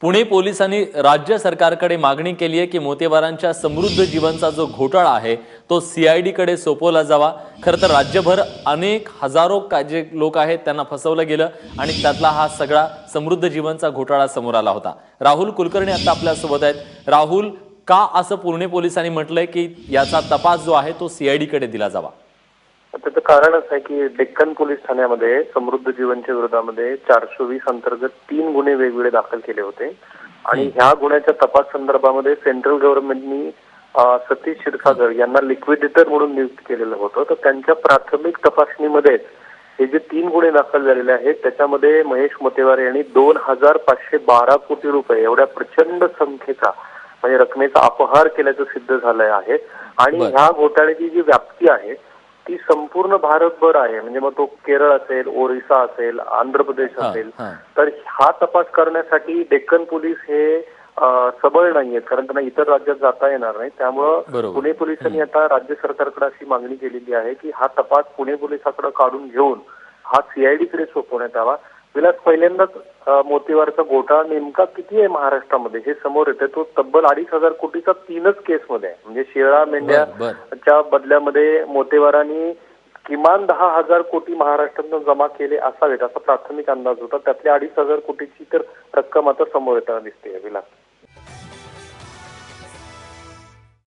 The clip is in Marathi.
पुणे पोलिसांनी राज्य सरकारकडे मागणी केली आहे की मोतेबारांच्या समृद्ध जीवनचा जो घोटाळा आहे तो सीआयडीकडे सोपवला जावा. खरं तर राज्यभर अनेक हजारो का- जे लोक आहेत त्यांना फसवलं गेलं आणि त्यातला हा सगळा समृद्ध जीवनचा घोटाळा समोर आला होता. राहुल कुलकर्णी आता आपल्यासोबत आहेत. राहुल का असं पुणे पोलिसांनी म्हटलंय की याचा तपास जो आहे तो सीआयडीकडे दिला जावा? त्याचं कारण असं आहे की डेक्कन पोलीस ठाण्यामध्ये समृद्ध जीवनच्या विरोधामध्ये चारशे वीस अंतर्गत तीन गुन्हे वेगवेगळे दाखल केले होते. आणि ह्या गुन्ह्याच्या तपास संदर्भामध्ये सेंट्रल गव्हर्नमेंटनी सतीश क्षीरसागर यांना लिक्विडेटर म्हणून नियुक्त केलेलं होतं. तर त्यांच्या प्राथमिक तपासणीमध्ये हे जे तीन गुन्हे दाखल झालेले आहेत त्याच्यामध्ये महेश मोतेवार यांनी दोन हजार पाचशे बारा कोटी रुपये एवढ्या प्रचंड संख्येचा म्हणजे रकमेचा अपहार केल्याचं सिद्ध झालं आहे. आणि. ह्या घोटाळ्याची जी व्याप्ती आहे ती संपूर्ण भारतभर आहे. म्हणजे मग तो केरळ असेल ओरिसा असेल आंध्र प्रदेश असेल. तर हा तपास करण्यासाठी डेक्कन पोलीस हे सबळ नाहीयेत. कारण त्यांना इतर राज्यात जाता येणार नाही. त्यामुळं. पुणे पोलिसांनी आता राज्य सरकारकडे अशी मागणी केलेली आहे की हा तपास पुणे पोलिसाकडे काढून घेऊन हा सीआयडी कडे सोपवण्यात यावा. विलास पहिल्यांदाच मोतीवारचा घोटाळा नेमका किती आहे महाराष्ट्रामध्ये? हे समोर येते तो तब्बल अडीच हजार कोटीचा तीनच केसमध्ये आहे. म्हणजे शेळा मेंढ्या बर, बर. च्या बदल्यामध्ये मोतेवारांनी किमान दहा हजार कोटी महाराष्ट्रातून जमा केले असावेत असा प्राथमिक अंदाज होता. त्यातल्या अडीच हजार कोटीची तर रक्कम आता समोर येताना दिसते विलास.